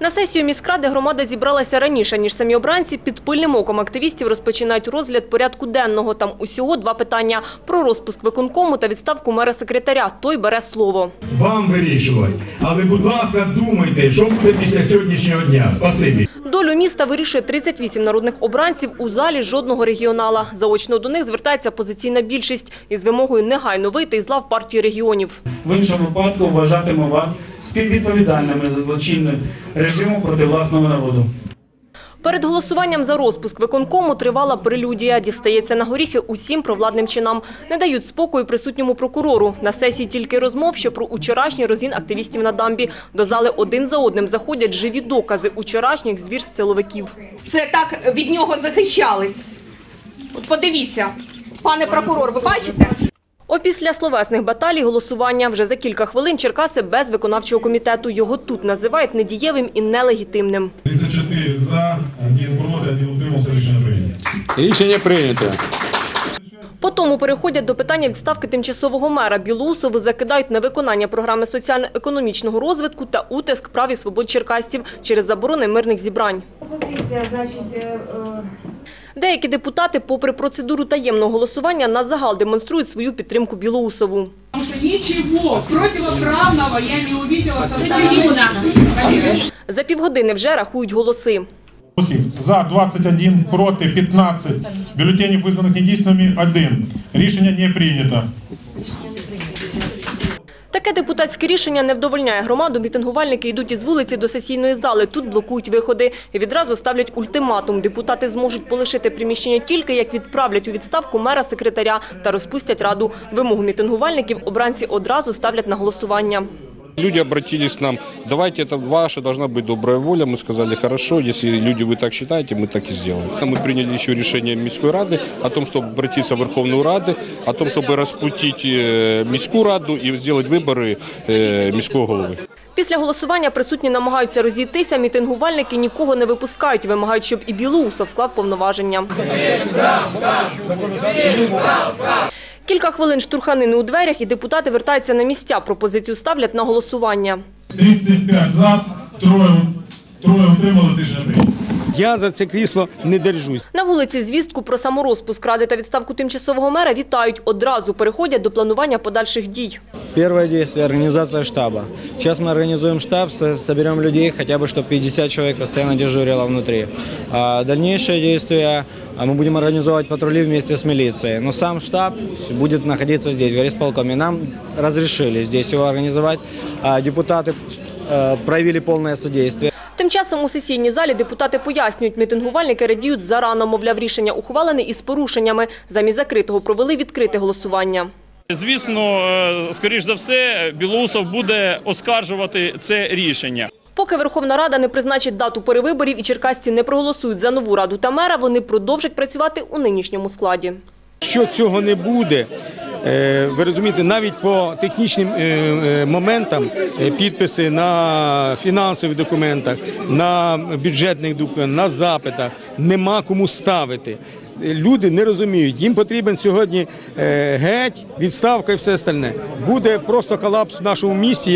На сесію міськради громада зібралася раніше, ніж самі обранці. Під пильним оком активістів розпочинають розгляд порядку денного. Там усього два питання – про розпуск виконкому та відставку мера-секретаря. Той бере слово. Вам вирішувати. Але, будь ласка, думайте, що буде після сьогоднішнього дня. Спасибі. Долю міста вирішує 38 народних обранців. У залі жодного регіонала. Заочно до них звертається позиційна більшість із вимогою негайно вийти із лав партії регіонів. В іншому випадку вважатиму вас співвідповідальними за злочинний режиму проти власного народу. Перед голосуванням за розпуск виконкому тривала прелюдія. Дістається на горіхи усім провладним чинам. Не дають спокою присутньому прокурору. На сесії тільки розмов, що про учорашній розгін активістів на дамбі. До зали один за одним заходять живі докази учорашніх звірств силовиків. Це так від нього захищались. От подивіться, пане прокурор, ви бачите? Опісля словесних баталій голосування вже за кілька хвилин Черкаси без виконавчого комітету. Його тут називають недієвим і нелегітимним. 34 за, 1 проти, 1 утримався, рішення прийнято. Рішення прийнято. По тому переходять до питання відставки тимчасового мера. Білоусову закидають на виконання програми соціально-економічного розвитку та утиск прав і свобод черкасців через заборони мирних зібрань. Позиція, значить, е, е, Деякі депутати, попри процедуру таємного голосування, на загал демонструють свою підтримку Білоусову. Ничего противоправного я не увидела со. За півгодини вже рахують голоси. За 21, проти 15. Бюлетенів визнаних недійсними 1. Рішення не прийнято. Таке депутатське рішення не вдовольняє громаду. Мітингувальники йдуть із вулиці до сесійної зали. Тут блокують виходи і відразу ставлять ультиматум. Депутати зможуть полишити приміщення тільки як відправлять у відставку мера-секретаря та розпустять раду. Вимогу мітингувальників обранці одразу ставлять на голосування. Люди обратились к нам, давайте это ваша должна быть добрая воля. Мы сказали, хорошо, если люди вы так считаете, мы так и сделаем. Мы приняли еще решение Міської ради о том, чтобы обратиться в Верховную Раду, о том, чтобы распутить э, Міську раду и сделать выборы э, міського голови. Після голосування присутні намагаються розійтися. Мітингувальники нікого не випускають. Вимагають, щоб і Білоусов склав повноваження. Кілька хвилин штурханини у дверях і депутати вертаються на місця. Пропозицію ставлять на голосування. 35 за, троє, троє утрималися, рішення прийнято. Я за це крісло не держусь. На вулиці звістку про саморозпуск ради та відставку тимчасового мера вітають. Одразу переходять до планування подальших дій. Первое действие – организация штаба. Сейчас мы организуем штаб, со- соберем людей, хотя бы, чтобы 50 человек постоянно дежурило внутри. А дальнейшее действие а, мы будем организовывать патрули вместе с милицией. Но сам штаб будет находиться здесь, в горисполкоме. Нам разрешили здесь его организовать. А депутаты э, проявили полное содействие. Тим часом у сесійній залі депутати пояснюють, мітингувальники радіють зарано, мовляв, рішення ухвалене із порушеннями. Замість закритого провели відкрите голосування. Звісно, е, скоріш за все, Білоусов буде оскаржувати це рішення. Поки Верховна Рада не призначить дату перевиборів і черкасці не проголосують за нову раду та мера, вони продовжать працювати у нинішньому складі. Якщо цього не буде, е, ви розумієте, навіть по технічним е, е, моментам підписи на фінансових документах, на бюджетних документах, на запитах нема кому ставити. Люди не розуміють, їм потрібен сьогодні геть, відставка і все остальне. Буде просто колапс в нашому місті.